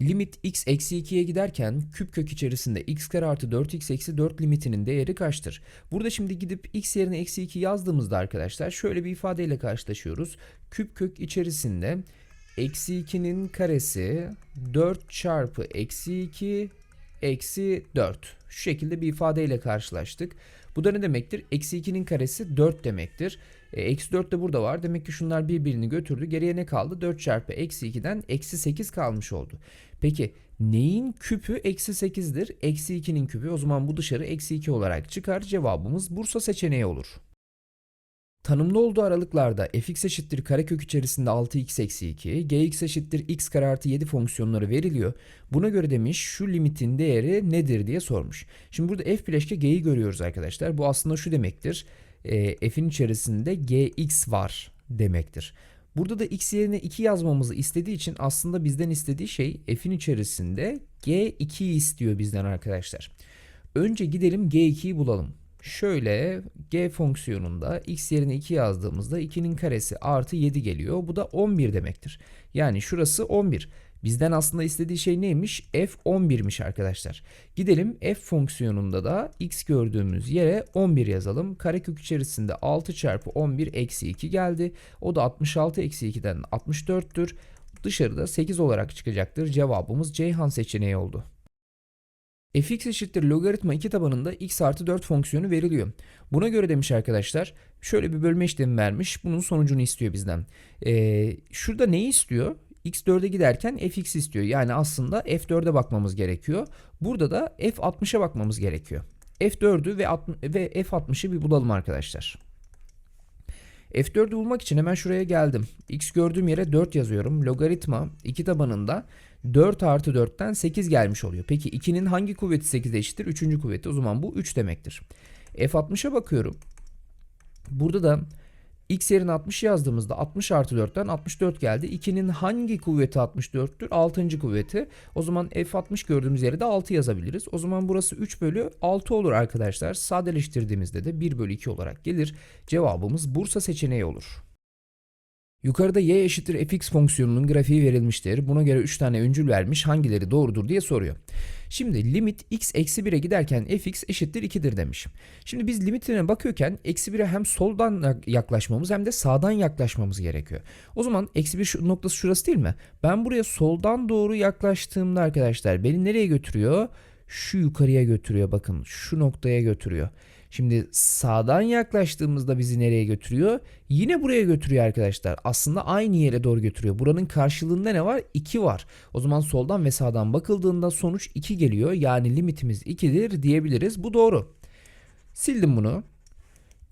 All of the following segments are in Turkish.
limit x eksi 2'ye giderken küp kök içerisinde x kare artı 4x eksi 4 limitinin değeri kaçtır? Burada şimdi gidip x yerine eksi 2 yazdığımızda arkadaşlar şöyle bir ifadeyle karşılaşıyoruz. Küp kök içerisinde eksi 2'nin karesi 4 çarpı eksi 2 eksi 4. Şu şekilde bir ifadeyle karşılaştık. Bu da ne demektir? Eksi 2'nin karesi 4 demektir. E, eksi 4 de burada var. Demek ki şunlar birbirini götürdü. Geriye ne kaldı? 4 çarpı eksi 2'den eksi 8 kalmış oldu. Peki neyin küpü eksi 8'dir? Eksi 2'nin küpü. O zaman bu dışarı eksi 2 olarak çıkar. Cevabımız Bursa seçeneği olur. Tanımlı olduğu aralıklarda fx eşittir karekök içerisinde 6x eksi 2, gx eşittir x kare artı 7 fonksiyonları veriliyor. Buna göre demiş şu limitin değeri nedir diye sormuş. Şimdi burada f bileşke g'yi görüyoruz arkadaşlar. Bu aslında şu demektir. E, f'in içerisinde gx var demektir. Burada da x yerine 2 yazmamızı istediği için aslında bizden istediği şey f'in içerisinde g2'yi istiyor bizden arkadaşlar. Önce gidelim g2'yi bulalım. Şöyle g fonksiyonunda x yerine 2 yazdığımızda 2'nin karesi artı 7 geliyor. Bu da 11 demektir. Yani şurası 11. Bizden aslında istediği şey neymiş? f 11'miş arkadaşlar. Gidelim f fonksiyonunda da x gördüğümüz yere 11 yazalım. Karekök içerisinde 6 çarpı 11 eksi 2 geldi. O da 66 eksi 2'den 64'tür. Dışarıda 8 olarak çıkacaktır. Cevabımız Ceyhan seçeneği oldu fx eşittir logaritma 2 tabanında x artı 4 fonksiyonu veriliyor. Buna göre demiş arkadaşlar şöyle bir bölme işlemi vermiş. Bunun sonucunu istiyor bizden. Ee, şurada neyi istiyor? X4'e giderken fx istiyor. Yani aslında f4'e bakmamız gerekiyor. Burada da f60'a bakmamız gerekiyor. f4'ü ve, ve f60'ı bir bulalım arkadaşlar. F4'ü bulmak için hemen şuraya geldim. X gördüğüm yere 4 yazıyorum. Logaritma 2 tabanında 4 artı 4'ten 8 gelmiş oluyor. Peki 2'nin hangi kuvveti 8'e eşittir? 3. kuvveti. O zaman bu 3 demektir. F60'a bakıyorum. Burada da x yerine 60 yazdığımızda 60 artı 4'ten 64 geldi. 2'nin hangi kuvveti 64'tür? 6. kuvveti. O zaman F60 gördüğümüz yere de 6 yazabiliriz. O zaman burası 3 bölü 6 olur arkadaşlar. Sadeleştirdiğimizde de 1 bölü 2 olarak gelir. Cevabımız Bursa seçeneği olur. Yukarıda y eşittir fx fonksiyonunun grafiği verilmiştir. Buna göre 3 tane öncül vermiş hangileri doğrudur diye soruyor. Şimdi limit x eksi 1'e giderken fx eşittir 2'dir demiş. Şimdi biz limitine bakıyorken eksi 1'e hem soldan yaklaşmamız hem de sağdan yaklaşmamız gerekiyor. O zaman eksi 1 noktası şurası değil mi? Ben buraya soldan doğru yaklaştığımda arkadaşlar beni nereye götürüyor? Şu yukarıya götürüyor bakın şu noktaya götürüyor. Şimdi sağdan yaklaştığımızda bizi nereye götürüyor? Yine buraya götürüyor arkadaşlar. Aslında aynı yere doğru götürüyor. Buranın karşılığında ne var? 2 var. O zaman soldan ve sağdan bakıldığında sonuç 2 geliyor. Yani limitimiz 2'dir diyebiliriz. Bu doğru. Sildim bunu.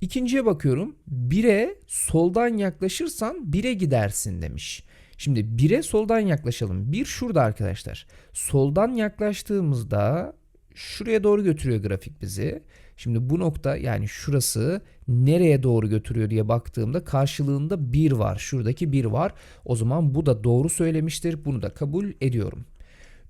İkinciye bakıyorum. 1'e soldan yaklaşırsan 1'e gidersin demiş. Şimdi 1'e soldan yaklaşalım. 1 şurada arkadaşlar. Soldan yaklaştığımızda şuraya doğru götürüyor grafik bizi. Şimdi bu nokta yani şurası nereye doğru götürüyor diye baktığımda karşılığında 1 var. Şuradaki 1 var. O zaman bu da doğru söylemiştir. Bunu da kabul ediyorum.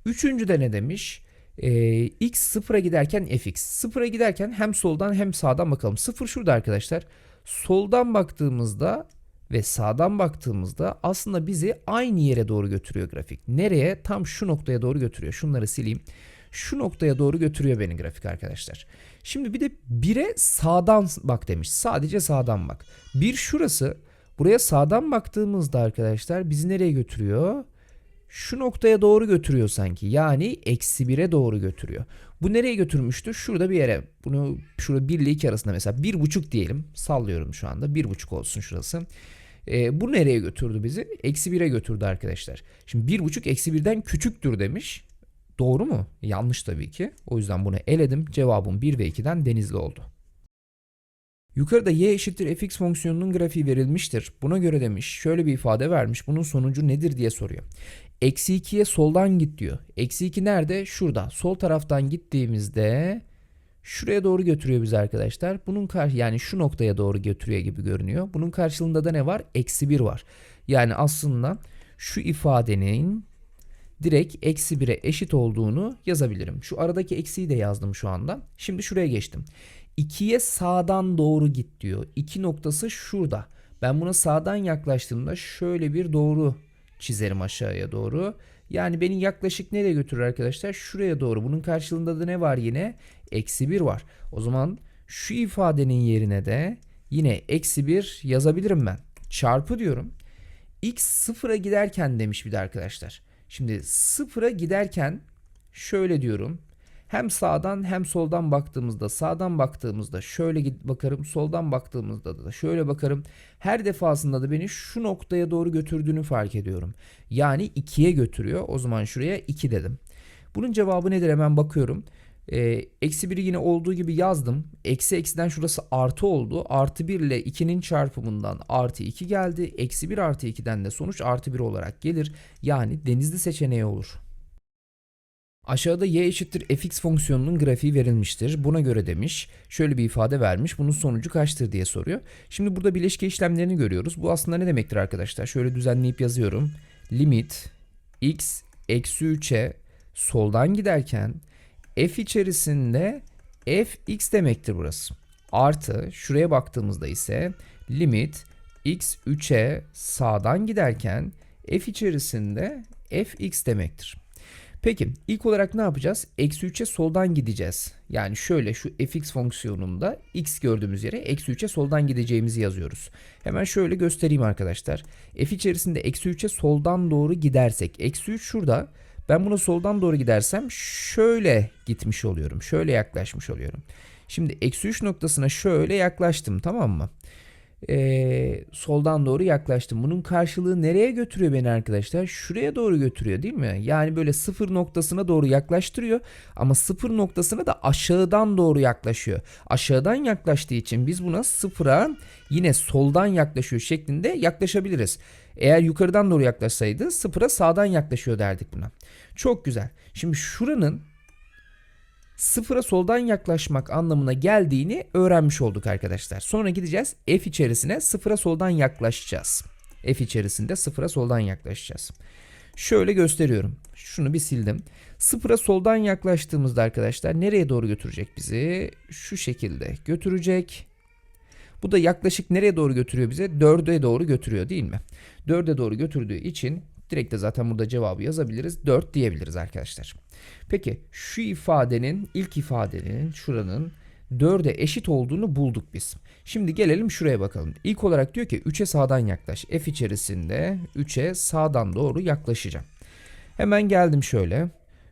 Üçüncü de ne demiş? Ee, x sıfıra giderken fx. Sıfıra giderken hem soldan hem sağdan bakalım. Sıfır şurada arkadaşlar. Soldan baktığımızda ve sağdan baktığımızda aslında bizi aynı yere doğru götürüyor grafik. Nereye? Tam şu noktaya doğru götürüyor. Şunları sileyim şu noktaya doğru götürüyor beni grafik arkadaşlar. Şimdi bir de 1'e sağdan bak demiş. Sadece sağdan bak. Bir şurası. Buraya sağdan baktığımızda arkadaşlar bizi nereye götürüyor? Şu noktaya doğru götürüyor sanki. Yani eksi 1'e doğru götürüyor. Bu nereye götürmüştü? Şurada bir yere. Bunu şurada 1 ile 2 arasında mesela 1,5 diyelim. Sallıyorum şu anda. 1,5 olsun şurası. E, bu nereye götürdü bizi? Eksi 1'e götürdü arkadaşlar. Şimdi 1,5 eksi 1'den küçüktür demiş. Doğru mu? Yanlış tabii ki. O yüzden bunu eledim. Cevabım 1 ve 2'den denizli oldu. Yukarıda y eşittir fx fonksiyonunun grafiği verilmiştir. Buna göre demiş şöyle bir ifade vermiş. Bunun sonucu nedir diye soruyor. Eksi 2'ye soldan git diyor. Eksi 2 nerede? Şurada. Sol taraftan gittiğimizde şuraya doğru götürüyor bizi arkadaşlar. Bunun karşı yani şu noktaya doğru götürüyor gibi görünüyor. Bunun karşılığında da ne var? Eksi 1 var. Yani aslında şu ifadenin direkt eksi 1'e eşit olduğunu yazabilirim. Şu aradaki eksiyi de yazdım şu anda. Şimdi şuraya geçtim. 2'ye sağdan doğru git diyor. 2 noktası şurada. Ben buna sağdan yaklaştığımda şöyle bir doğru çizerim aşağıya doğru. Yani beni yaklaşık nereye götürür arkadaşlar? Şuraya doğru. Bunun karşılığında da ne var yine? Eksi 1 var. O zaman şu ifadenin yerine de yine eksi 1 yazabilirim ben. Çarpı diyorum. X sıfıra giderken demiş bir de arkadaşlar. Şimdi sıfıra giderken şöyle diyorum. Hem sağdan hem soldan baktığımızda sağdan baktığımızda şöyle bakarım soldan baktığımızda da şöyle bakarım. Her defasında da beni şu noktaya doğru götürdüğünü fark ediyorum. Yani 2'ye götürüyor. O zaman şuraya 2 dedim. Bunun cevabı nedir hemen bakıyorum. Ee, eksi 1'i yine olduğu gibi yazdım. Eksi eksiden şurası artı oldu. Artı 1 ile 2'nin çarpımından artı 2 geldi. Eksi 1 artı 2'den de sonuç artı 1 olarak gelir. Yani denizli seçeneği olur. Aşağıda y eşittir fx fonksiyonunun grafiği verilmiştir. Buna göre demiş. Şöyle bir ifade vermiş. Bunun sonucu kaçtır diye soruyor. Şimdi burada bileşke işlemlerini görüyoruz. Bu aslında ne demektir arkadaşlar? Şöyle düzenleyip yazıyorum. Limit x eksi 3'e soldan giderken f içerisinde fx demektir burası. Artı şuraya baktığımızda ise limit x 3'e sağdan giderken f içerisinde fx demektir. Peki ilk olarak ne yapacağız? Eksi 3'e soldan gideceğiz. Yani şöyle şu fx fonksiyonunda x gördüğümüz yere eksi 3'e soldan gideceğimizi yazıyoruz. Hemen şöyle göstereyim arkadaşlar. f içerisinde eksi 3'e soldan doğru gidersek. Eksi 3 şurada. Ben buna soldan doğru gidersem şöyle gitmiş oluyorum. Şöyle yaklaşmış oluyorum. Şimdi eksi 3 noktasına şöyle yaklaştım tamam mı? Ee, soldan doğru yaklaştım. Bunun karşılığı nereye götürüyor beni arkadaşlar? Şuraya doğru götürüyor değil mi? Yani böyle sıfır noktasına doğru yaklaştırıyor. Ama sıfır noktasına da aşağıdan doğru yaklaşıyor. Aşağıdan yaklaştığı için biz buna sıfıra yine soldan yaklaşıyor şeklinde yaklaşabiliriz. Eğer yukarıdan doğru yaklaşsaydı sıfıra sağdan yaklaşıyor derdik buna. Çok güzel. Şimdi şuranın sıfıra soldan yaklaşmak anlamına geldiğini öğrenmiş olduk arkadaşlar. Sonra gideceğiz f içerisine sıfıra soldan yaklaşacağız. F içerisinde sıfıra soldan yaklaşacağız. Şöyle gösteriyorum. Şunu bir sildim. Sıfıra soldan yaklaştığımızda arkadaşlar nereye doğru götürecek bizi? Şu şekilde götürecek. Bu da yaklaşık nereye doğru götürüyor bize? 4'e doğru götürüyor değil mi? 4'e doğru götürdüğü için direkt de zaten burada cevabı yazabiliriz. 4 diyebiliriz arkadaşlar. Peki şu ifadenin ilk ifadenin şuranın 4'e eşit olduğunu bulduk biz. Şimdi gelelim şuraya bakalım. İlk olarak diyor ki 3'e sağdan yaklaş. F içerisinde 3'e sağdan doğru yaklaşacağım. Hemen geldim şöyle.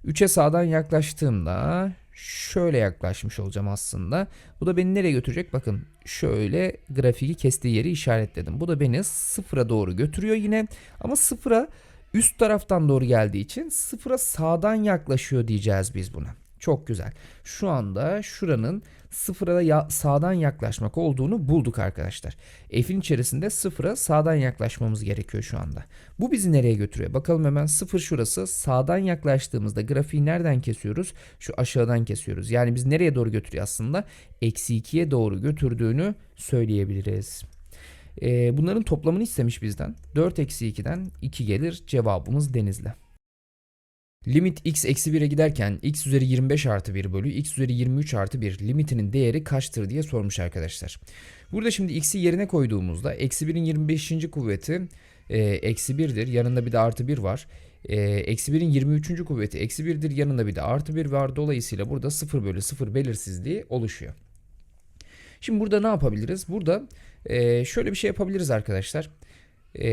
3'e sağdan yaklaştığımda şöyle yaklaşmış olacağım aslında. Bu da beni nereye götürecek? Bakın şöyle grafiği kestiği yeri işaretledim. Bu da beni sıfıra doğru götürüyor yine. Ama sıfıra üst taraftan doğru geldiği için sıfıra sağdan yaklaşıyor diyeceğiz biz buna. Çok güzel. Şu anda şuranın sıfıra ya sağdan yaklaşmak olduğunu bulduk arkadaşlar. F'in içerisinde sıfıra sağdan yaklaşmamız gerekiyor şu anda. Bu bizi nereye götürüyor? Bakalım hemen sıfır şurası. Sağdan yaklaştığımızda grafiği nereden kesiyoruz? Şu aşağıdan kesiyoruz. Yani biz nereye doğru götürüyor aslında? Eksi 2'ye doğru götürdüğünü söyleyebiliriz. Ee, bunların toplamını istemiş bizden. 4 eksi 2'den 2 gelir. Cevabımız denizli. Limit x eksi 1'e giderken x üzeri 25 artı 1 bölü x üzeri 23 artı 1 limitinin değeri kaçtır diye sormuş arkadaşlar. Burada şimdi x'i yerine koyduğumuzda eksi 1'in 25. kuvveti e, eksi 1'dir. Yanında bir de artı 1 var. E, eksi 1'in 23. kuvveti eksi 1'dir. Yanında bir de artı 1 var. Dolayısıyla burada 0 bölü 0 belirsizliği oluşuyor. Şimdi burada ne yapabiliriz? Burada e, şöyle bir şey yapabiliriz arkadaşlar. E,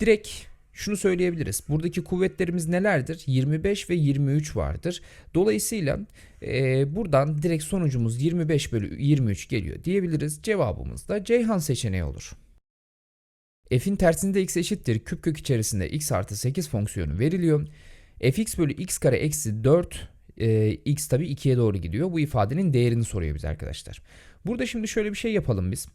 direkt şunu söyleyebiliriz. Buradaki kuvvetlerimiz nelerdir? 25 ve 23 vardır. Dolayısıyla e, buradan direkt sonucumuz 25 bölü 23 geliyor diyebiliriz. Cevabımız da Ceyhan seçeneği olur. F'in tersinde x eşittir küp kök içerisinde x artı 8 fonksiyonu veriliyor. fx bölü x kare eksi 4 e, x tabi 2'ye doğru gidiyor. Bu ifadenin değerini soruyor bize arkadaşlar. Burada şimdi şöyle bir şey yapalım biz.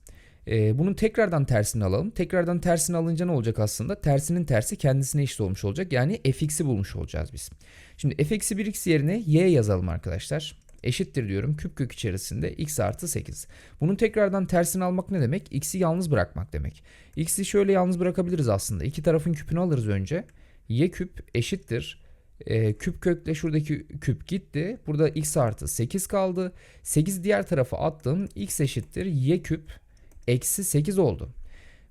Ee, bunun tekrardan tersini alalım. Tekrardan tersini alınca ne olacak aslında? Tersinin tersi kendisine eşit olmuş olacak. Yani fx'i bulmuş olacağız biz. Şimdi f eksi 1x yerine y yazalım arkadaşlar. Eşittir diyorum küp kök içerisinde x artı 8. Bunun tekrardan tersini almak ne demek? x'i yalnız bırakmak demek. x'i şöyle yalnız bırakabiliriz aslında. İki tarafın küpünü alırız önce. y küp eşittir. E, küp kökle şuradaki küp gitti. Burada x artı 8 kaldı. 8 diğer tarafa attım. x eşittir y küp eksi 8 oldu.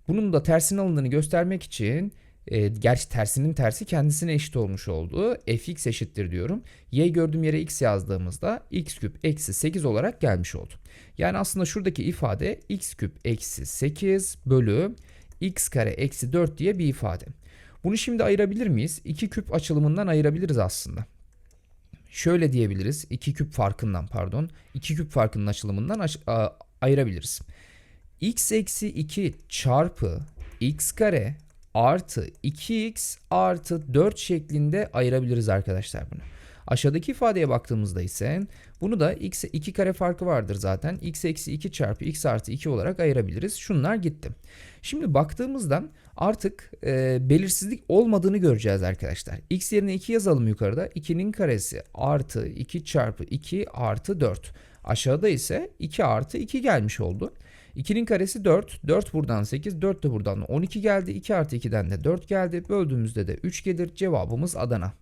Bunun da tersine alındığını göstermek için e, gerçi tersinin tersi kendisine eşit olmuş oldu. fx eşittir diyorum. y gördüğüm yere x yazdığımızda x küp eksi 8 olarak gelmiş oldu. Yani aslında şuradaki ifade x küp eksi 8 bölü x kare eksi 4 diye bir ifade. Bunu şimdi ayırabilir miyiz? 2 küp açılımından ayırabiliriz aslında. Şöyle diyebiliriz. 2 küp farkından pardon. 2 küp farkının açılımından aş- a- ayırabiliriz. X eksi 2 çarpı x kare artı 2x artı 4 şeklinde ayırabiliriz arkadaşlar bunu. Aşağıdaki ifadeye baktığımızda ise bunu da x 2 kare farkı vardır zaten. x eksi 2 çarpı x artı 2 olarak ayırabiliriz. Şunlar gitti. Şimdi baktığımızda artık e, belirsizlik olmadığını göreceğiz arkadaşlar. x yerine 2 yazalım yukarıda. 2'nin karesi artı 2 çarpı 2 artı 4. Aşağıda ise 2 artı 2 gelmiş oldu. 2'nin karesi 4. 4 buradan 8. 4 de buradan 12 geldi. 2 artı 2'den de 4 geldi. Böldüğümüzde de 3 gelir. Cevabımız Adana.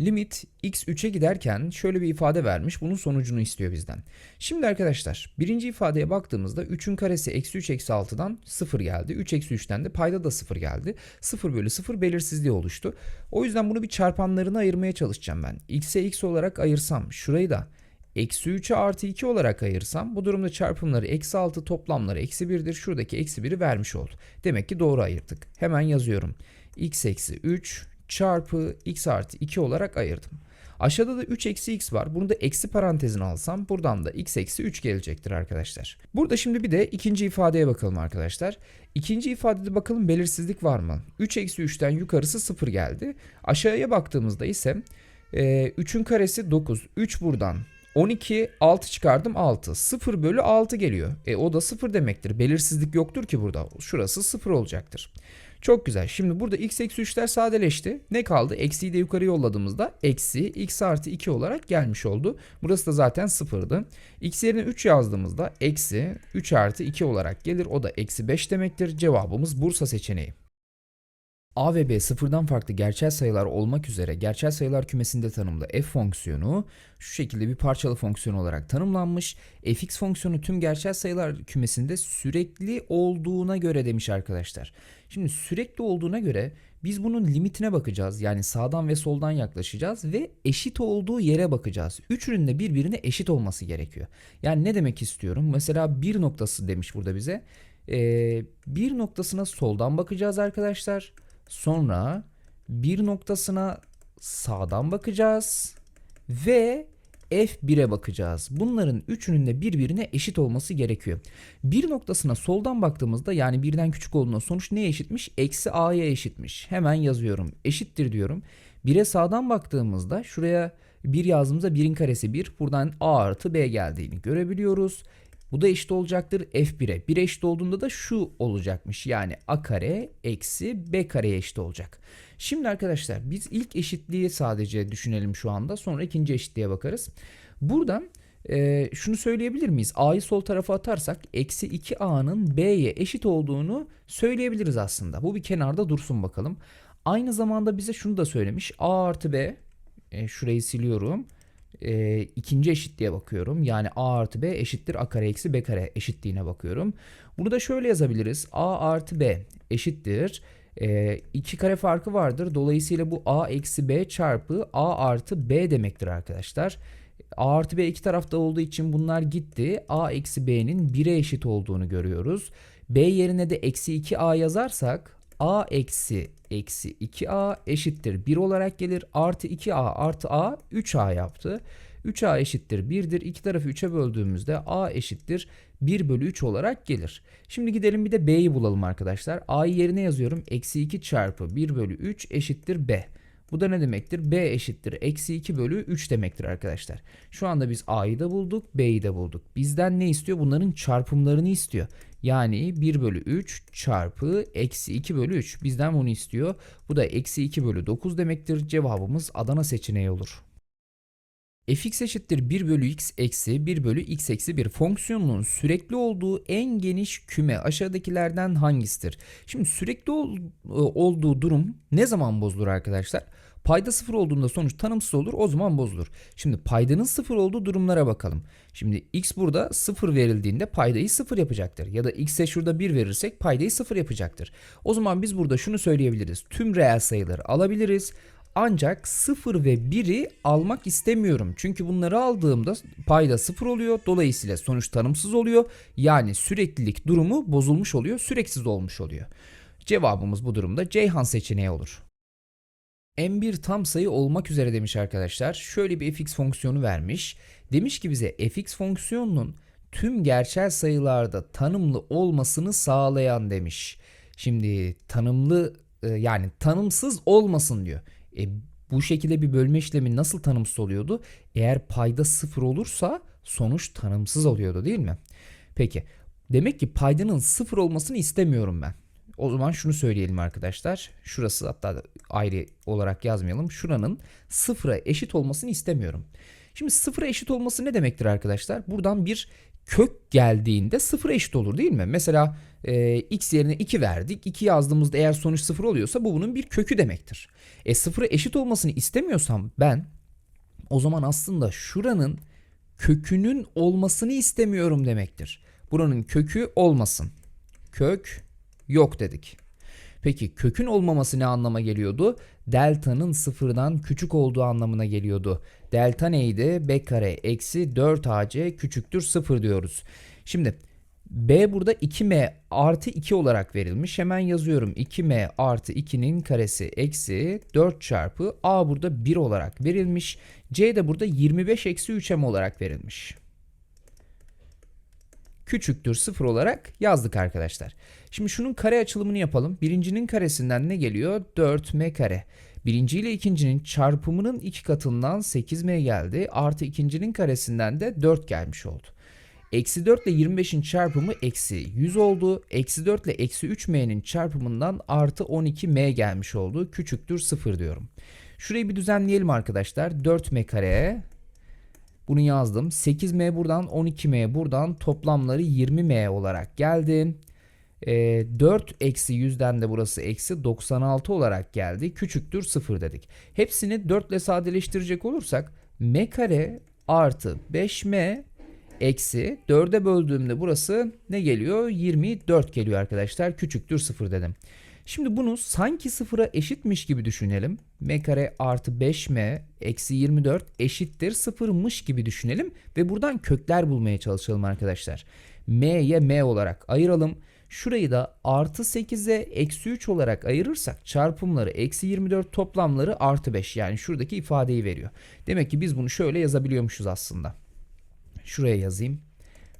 Limit x 3'e giderken şöyle bir ifade vermiş. Bunun sonucunu istiyor bizden. Şimdi arkadaşlar birinci ifadeye baktığımızda 3'ün karesi eksi 3 eksi 6'dan 0 geldi. 3 eksi 3'ten de payda da 0 geldi. 0 bölü 0 belirsizliği oluştu. O yüzden bunu bir çarpanlarına ayırmaya çalışacağım ben. x'e x olarak ayırsam şurayı da eksi 3'e artı 2 olarak ayırsam bu durumda çarpımları eksi 6 toplamları eksi 1'dir. Şuradaki eksi 1'i vermiş oldu. Demek ki doğru ayırdık. Hemen yazıyorum. x eksi 3 çarpı x artı 2 olarak ayırdım. Aşağıda da 3 eksi x var. Bunu da eksi parantezine alsam buradan da x eksi 3 gelecektir arkadaşlar. Burada şimdi bir de ikinci ifadeye bakalım arkadaşlar. İkinci ifadede bakalım belirsizlik var mı? 3 eksi 3'ten yukarısı 0 geldi. Aşağıya baktığımızda ise e, 3'ün karesi 9. 3 buradan 12 6 çıkardım 6. 0 bölü 6 geliyor. E o da 0 demektir. Belirsizlik yoktur ki burada. Şurası 0 olacaktır. Çok güzel. Şimdi burada x eksi 3'ler sadeleşti. Ne kaldı? Eksiyi de yukarı yolladığımızda eksi x artı 2 olarak gelmiş oldu. Burası da zaten sıfırdı. x yerine 3 yazdığımızda eksi 3 artı 2 olarak gelir. O da eksi 5 demektir. Cevabımız Bursa seçeneği. A ve B sıfırdan farklı gerçel sayılar olmak üzere gerçel sayılar kümesinde tanımlı f fonksiyonu şu şekilde bir parçalı fonksiyon olarak tanımlanmış. fx fonksiyonu tüm gerçel sayılar kümesinde sürekli olduğuna göre demiş arkadaşlar. Şimdi sürekli olduğuna göre biz bunun limitine bakacağız. Yani sağdan ve soldan yaklaşacağız ve eşit olduğu yere bakacağız. Üçünün de birbirine eşit olması gerekiyor. Yani ne demek istiyorum? Mesela bir noktası demiş burada bize. Ee, bir noktasına soldan bakacağız arkadaşlar. Sonra bir noktasına sağdan bakacağız ve F1'e bakacağız. Bunların üçünün de birbirine eşit olması gerekiyor. Bir noktasına soldan baktığımızda yani birden küçük olduğunda sonuç neye eşitmiş? Eksi A'ya eşitmiş. Hemen yazıyorum. Eşittir diyorum. 1'e sağdan baktığımızda şuraya 1 yazdığımızda 1'in karesi 1. Buradan A artı B geldiğini görebiliyoruz. Bu da eşit olacaktır f1'e. 1 eşit olduğunda da şu olacakmış. Yani a kare eksi b kareye eşit olacak. Şimdi arkadaşlar biz ilk eşitliği sadece düşünelim şu anda. Sonra ikinci eşitliğe bakarız. Buradan e, şunu söyleyebilir miyiz? A'yı sol tarafa atarsak eksi 2A'nın B'ye eşit olduğunu söyleyebiliriz aslında. Bu bir kenarda dursun bakalım. Aynı zamanda bize şunu da söylemiş. A artı B e, şurayı siliyorum e, ikinci eşitliğe bakıyorum. Yani a artı b eşittir a kare eksi b kare eşitliğine bakıyorum. Bunu da şöyle yazabiliriz. a artı b eşittir. E, iki kare farkı vardır. Dolayısıyla bu a eksi b çarpı a artı b demektir arkadaşlar. A artı B iki tarafta olduğu için bunlar gitti. A eksi B'nin 1'e eşit olduğunu görüyoruz. B yerine de eksi 2A yazarsak A eksi eksi 2A eşittir 1 olarak gelir. Artı 2A artı A 3A yaptı. 3A eşittir 1'dir. İki tarafı 3'e böldüğümüzde A eşittir 1 bölü 3 olarak gelir. Şimdi gidelim bir de B'yi bulalım arkadaşlar. A'yı yerine yazıyorum. Eksi 2 çarpı 1 bölü 3 eşittir B. Bu da ne demektir? B eşittir. Eksi 2 bölü 3 demektir arkadaşlar. Şu anda biz A'yı da bulduk. B'yi de bulduk. Bizden ne istiyor? Bunların çarpımlarını istiyor. Yani 1 bölü 3 çarpı eksi 2 bölü 3. Bizden bunu istiyor. Bu da eksi 2 bölü 9 demektir. Cevabımız Adana seçeneği olur. fx eşittir 1 bölü x eksi 1 bölü x eksi 1 fonksiyonunun sürekli olduğu en geniş küme aşağıdakilerden hangisidir? Şimdi sürekli ol- olduğu durum ne zaman bozulur arkadaşlar? Payda sıfır olduğunda sonuç tanımsız olur o zaman bozulur. Şimdi paydanın sıfır olduğu durumlara bakalım. Şimdi x burada sıfır verildiğinde paydayı sıfır yapacaktır. Ya da x'e şurada 1 verirsek paydayı sıfır yapacaktır. O zaman biz burada şunu söyleyebiliriz. Tüm reel sayıları alabiliriz. Ancak 0 ve 1'i almak istemiyorum. Çünkü bunları aldığımda payda 0 oluyor. Dolayısıyla sonuç tanımsız oluyor. Yani süreklilik durumu bozulmuş oluyor. Süreksiz olmuş oluyor. Cevabımız bu durumda Ceyhan seçeneği olur. M1 tam sayı olmak üzere demiş arkadaşlar. Şöyle bir fx fonksiyonu vermiş. Demiş ki bize fx fonksiyonunun tüm gerçel sayılarda tanımlı olmasını sağlayan demiş. Şimdi tanımlı e, yani tanımsız olmasın diyor. E, bu şekilde bir bölme işlemi nasıl tanımsız oluyordu? Eğer payda sıfır olursa sonuç tanımsız oluyordu değil mi? Peki demek ki paydanın sıfır olmasını istemiyorum ben. O zaman şunu söyleyelim arkadaşlar. Şurası hatta ayrı olarak yazmayalım. Şuranın sıfıra eşit olmasını istemiyorum. Şimdi sıfıra eşit olması ne demektir arkadaşlar? Buradan bir kök geldiğinde sıfıra eşit olur değil mi? Mesela e, x yerine 2 verdik. 2 yazdığımızda eğer sonuç sıfır oluyorsa bu bunun bir kökü demektir. E sıfıra eşit olmasını istemiyorsam ben o zaman aslında şuranın kökünün olmasını istemiyorum demektir. Buranın kökü olmasın. Kök yok dedik. Peki kökün olmaması ne anlama geliyordu? Delta'nın sıfırdan küçük olduğu anlamına geliyordu. Delta neydi? B kare eksi 4ac küçüktür 0 diyoruz. Şimdi B burada 2m artı 2 olarak verilmiş. Hemen yazıyorum. 2m artı 2'nin karesi eksi 4 çarpı a burada 1 olarak verilmiş. C de burada 25 eksi 3m olarak verilmiş küçüktür 0 olarak yazdık arkadaşlar. Şimdi şunun kare açılımını yapalım. Birincinin karesinden ne geliyor? 4m kare. Birinci ile ikincinin çarpımının iki katından 8m geldi. Artı ikincinin karesinden de 4 gelmiş oldu. Eksi 4 ile 25'in çarpımı eksi 100 oldu. Eksi 4 ile eksi 3m'nin çarpımından artı 12m gelmiş oldu. Küçüktür 0 diyorum. Şurayı bir düzenleyelim arkadaşlar. 4m kare bunu yazdım. 8m buradan 12m buradan toplamları 20m olarak geldi. E, 4 eksi 100'den de burası eksi 96 olarak geldi. Küçüktür 0 dedik. Hepsini 4 ile sadeleştirecek olursak m kare artı 5m eksi 4'e böldüğümde burası ne geliyor? 24 geliyor arkadaşlar. Küçüktür 0 dedim. Şimdi bunu sanki sıfıra eşitmiş gibi düşünelim. m kare artı 5m eksi 24 eşittir sıfırmış gibi düşünelim. Ve buradan kökler bulmaya çalışalım arkadaşlar. m'ye m olarak ayıralım. Şurayı da artı 8'e eksi 3 olarak ayırırsak çarpımları eksi 24 toplamları artı 5 yani şuradaki ifadeyi veriyor. Demek ki biz bunu şöyle yazabiliyormuşuz aslında. Şuraya yazayım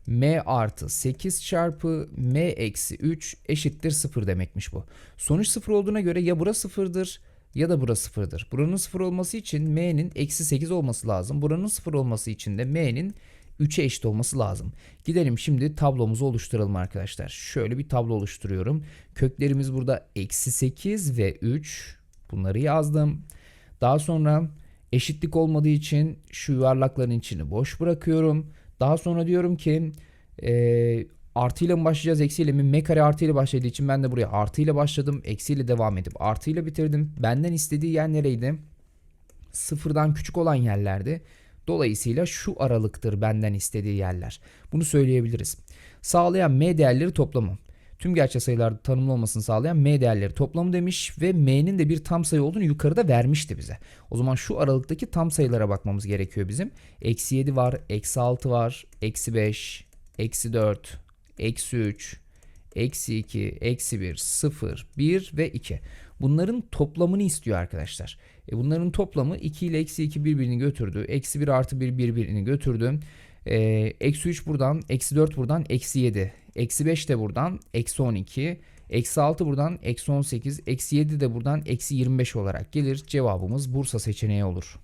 m artı 8 çarpı m eksi 3 eşittir 0 demekmiş bu. Sonuç 0 olduğuna göre ya bura 0'dır ya da bura 0'dır. Buranın 0 olması için m'nin eksi 8 olması lazım. Buranın 0 olması için de m'nin 3'e eşit olması lazım. Gidelim şimdi tablomuzu oluşturalım arkadaşlar. Şöyle bir tablo oluşturuyorum. Köklerimiz burada eksi 8 ve 3. Bunları yazdım. Daha sonra eşitlik olmadığı için şu yuvarlakların içini boş bırakıyorum. Daha sonra diyorum ki e, artıyla mı başlayacağız eksiyle mi? M kare artıyla başladığı için ben de buraya artıyla başladım. Eksiyle devam edip artıyla bitirdim. Benden istediği yer nereydi? Sıfırdan küçük olan yerlerdi. Dolayısıyla şu aralıktır benden istediği yerler. Bunu söyleyebiliriz. Sağlayan m değerleri toplamı tüm gerçek sayılarda tanımlı olmasını sağlayan m değerleri toplamı demiş ve m'nin de bir tam sayı olduğunu yukarıda vermişti bize. O zaman şu aralıktaki tam sayılara bakmamız gerekiyor bizim. Eksi 7 var, eksi 6 var, eksi 5, eksi 4, eksi 3, eksi 2, eksi 1, 0, 1 ve 2. Bunların toplamını istiyor arkadaşlar. E bunların toplamı 2 ile eksi 2 birbirini götürdü. Eksi 1 artı 1 birbirini götürdü. E, eksi 3 buradan, eksi 4 buradan, eksi 7. Eksi 5 de buradan eksi 12. Eksi 6 buradan eksi 18. Eksi 7 de buradan eksi 25 olarak gelir. Cevabımız Bursa seçeneği olur.